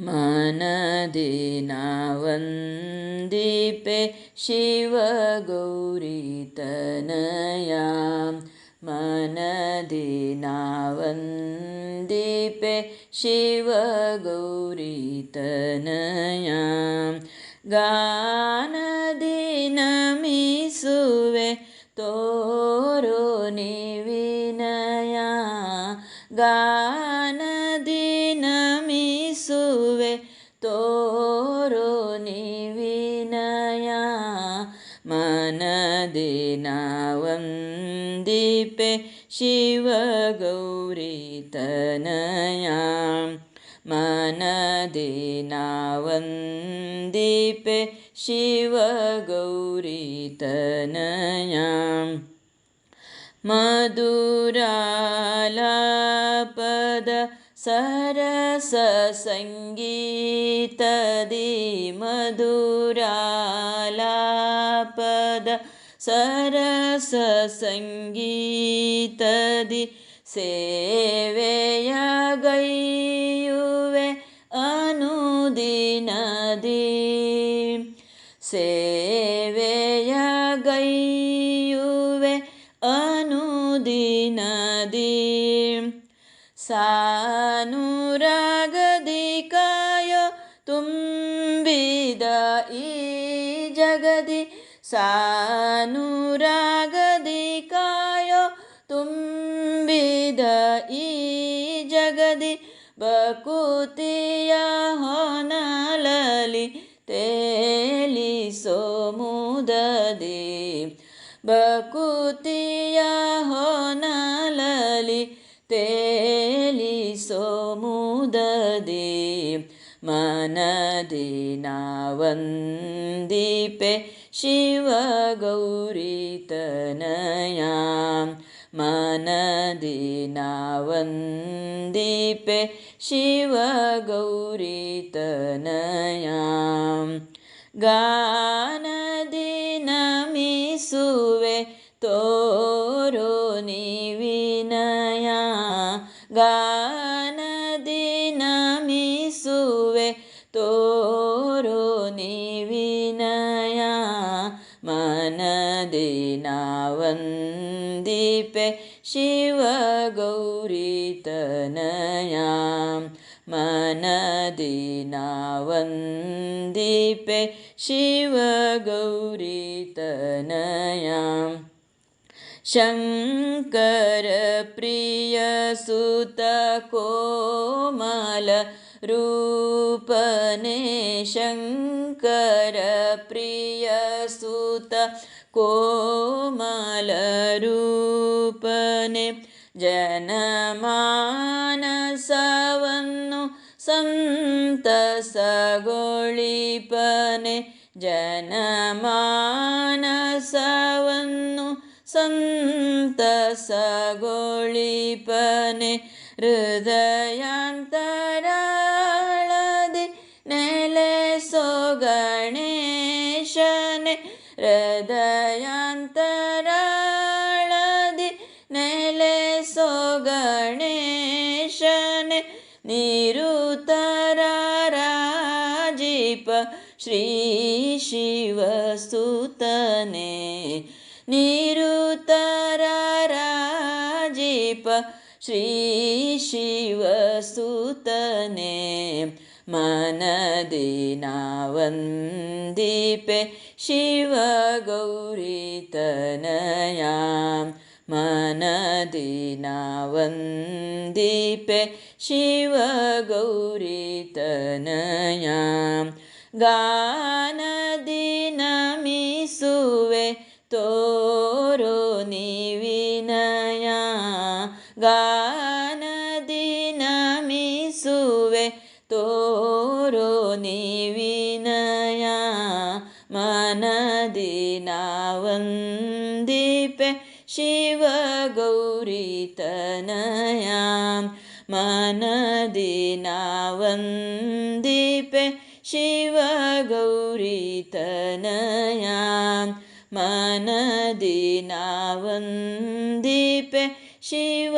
मनदिनावन्दीपे शिवगौरीतनया। मनदिनावन्दीपे शिवगौरीतनया। गानदिनमिसुवे तोरो निविनया ಯೇಸುವೆ ತೋರೋ ನಿವಿನಯ ಮನದಿನವಂದಿಪೆ ಶಿವಗೌರಿತನಯ മനദിനാവന്ദിപ്പെ ശിവഗൗരിതനയാം മധുരാലാപദ सरससङ्गीतदि मधुरालापद सरससङ्गीतदि सेवया गैुवे अनुदिनदि। सेवेय गैयुवे अनुदिनदी। ಕಾಯೋ ತುಂಬಿದ ಈ ಜಗದಿ ಸಾನುರಾಗದಿ ಕಾಯೋ ತುಂಬಿದ ಈ ಜಗದಿ ಬಕುತಿಯ ಹೊನಲಲಿ ತೇಲಿಸೋ ಮುದದಿ ಬಕುತಿಯ ಹೊನಲಲಿ ತೇಲಿಸೋ ಮುದದೆ ಮನದಿನವಂದಿಪೆ ಶಿವಗೌರಿತನಯ ಮನದಿನವಂದಿಪೆ ಶಿವಗೌರಿತನಯ ಗಾನ गानदिनमिसुवे तोरो निविनया मनदिनावन्दीपे शिवगौरीतनया मनदिनावन्दीपे शिवगौरीतनया शङ्करप्रियसुतकोमल रूपने शङ्करप्रियसुत ಕೋಮಲರೂಪನೆ ಜನಮಾನಸವನ್ನು ಸಂತಸಗೊಳಿಪನೆ ಜನಮಾನಸವನ್ನು ಸಂತಸಗೊಳಿಪನೆ ಹೃದಯಾಂತರಾಳದಿ ಹೃದಯಾಂತರಾಳದಿ ನೆಲೆಸೋ ಗಣೇಶನೆ ನಿರುತರ ರಾಜೀಪ ಶ್ರೀ ಶಿವಸುತನೆ ನಿರುತರ ರಾಜೀಪ वन्दीपे शिवगौरीतनयां मनदिना वन्दीपे शिवगौरितनयां गानीनमि तोरो निविनया गा मनदिनावन्दीपे शिवगौरीतनया मनदिनावन्दीपे शिवगौरीतनया मनदिनावन्दीपे शिवगौरीतनया